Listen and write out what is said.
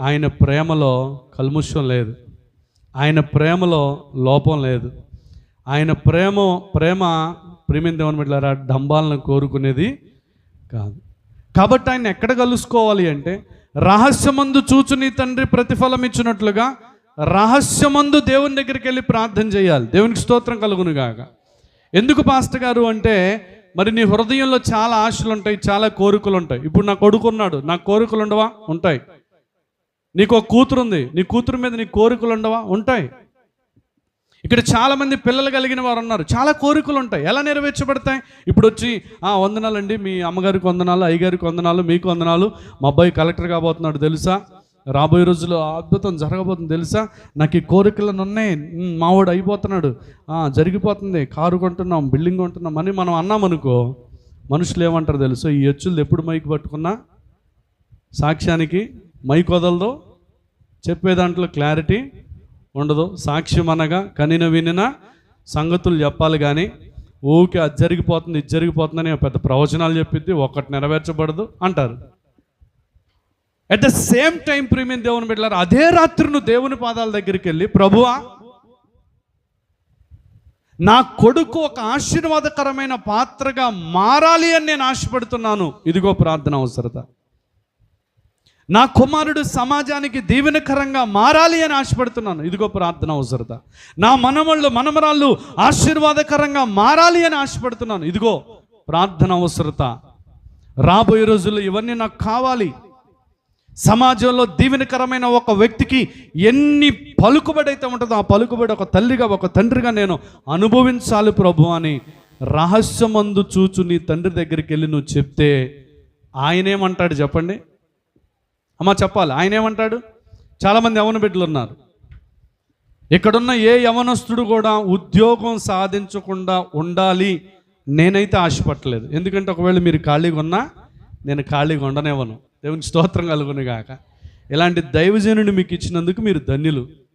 ఆయన ప్రేమలో కల్ముషం లేదు. ఆయన ప్రేమలో లోపం లేదు. ఆయన ప్రేమ ప్రేమ ప్రేమింది ఏమని పెట్టారా డంబాలను కోరుకునేది కాదు. కాబట్టి ఆయన ఎక్కడ కలుసుకోవాలి అంటే రహస్యమందు చూచు నీ తండ్రి ప్రతిఫలం ఇచ్చినట్లుగా రహస్యమందు దేవుని దగ్గరికి వెళ్ళి ప్రార్థన చేయాలి. దేవునికి స్తోత్రం కలుగును గాక ఎందుకు పాస్టర్ గారు అంటే మరి నీ హృదయంలో చాలా ఆశలు ఉంటాయి చాలా కోరికలు ఉంటాయి ఇప్పుడు నా కొడుకున్నాడు నా కోరికలు ఉండవా? ఉంటాయి. నీకు ఒక కూతురు ఉంది నీ కూతురు మీద నీ కోరికలు ఉండవా ఉంటాయి. ఇక్కడ చాలా మంది పిల్లలు కలిగిన వారు ఉన్నారు చాలా కోరికలు ఉంటాయి ఎలా నెరవేర్చబడతాయి? ఇప్పుడు వచ్చి ఆ వందనాలండి. మీ అమ్మగారికి వందనాలు అయ్యగారికి వందనాలు మీకు వందనాలు. మా అబ్బాయి కలెక్టర్ కాబోతున్నాడు తెలుసా? రాబోయే రోజుల్లో అద్భుతం జరగబోతుంది తెలుసా? నాకు ఈ కోరికలను ఉన్నాయి మావాడు అయిపోతున్నాడు. జరిగిపోతుంది. కారు కొంటున్నాం బిల్డింగ్ కొంటున్నాం అని మనం అన్నామనుకో మనుషులు ఏమంటారు తెలుసా? ఈ ఎచ్చులు ఎప్పుడు మైకి పట్టుకున్నా సాక్ష్యానికి మైక్ వదలదో చెప్పే దాంట్లో క్లారిటీ ఉండదు. సాక్ష్యం అనగా కనిన వినిన సంగతులు చెప్పాలి కానీ ఊకే అది జరిగిపోతుంది ఇది జరిగిపోతుందని పెద్ద ప్రవచనాలు చెప్పిద్ది ఒక్కటి నెరవేర్చబడదు అంటారు. At the same time premium దేవుని బిడ్డలారు అదే రాత్రి నువ్వు దేవుని పాదాల దగ్గరికి వెళ్ళి ప్రభువా నా కొడుకు ఒక ఆశీర్వాదకరమైన పాత్రగా మారాలి అని నేను ఆశపడుతున్నాను. ఇదిగో ప్రార్థన అవసరత. నా కుమారుడు సమాజానికి దీవెనకరంగా మారాలి అని ఆశపడుతున్నాను. ఇదిగో ప్రార్థన అవసరత నా మనమళ్ళు మనమరాళ్ళు ఆశీర్వాదకరంగా మారాలి అని ఆశపడుతున్నాను. ఇదిగో ప్రార్థన అవసరత రాబోయే రోజుల్లో ఇవన్నీ నాకు కావాలి. సమాజంలో దీవెనకరమైన ఒక వ్యక్తికి ఎన్ని పలుకుబడి అయితే ఉంటుందో ఆ పలుకుబడి ఒక తల్లిగా ఒక తండ్రిగా నేను అనుభవించాలి ప్రభు అని రహస్యమందు చూచు నీ తండ్రి దగ్గరికి వెళ్ళి నువ్వు చెప్తే ఆయనేమంటాడు చెప్పండి? అమ్మ చెప్పాలి ఆయన ఏమంటాడు? చాలామంది యవన బిడ్డలు ఉన్నారు. ఇక్కడున్న ఏ యవనస్తుడు కూడా ఉద్యోగం సాధించకుండా ఉండాలి నేనైతే ఆశపట్టలేదు ఎందుకంటే ఒకవేళ మీరు ఖాళీగా ఉన్నా నేను ఖాళీగా ఉండనివ్వను. దేవుని స్తోత్రం కలుగును గాక ఇలాంటి దైవజనుని మీకు ఇచ్చినందుకు మీరు ధన్యులు.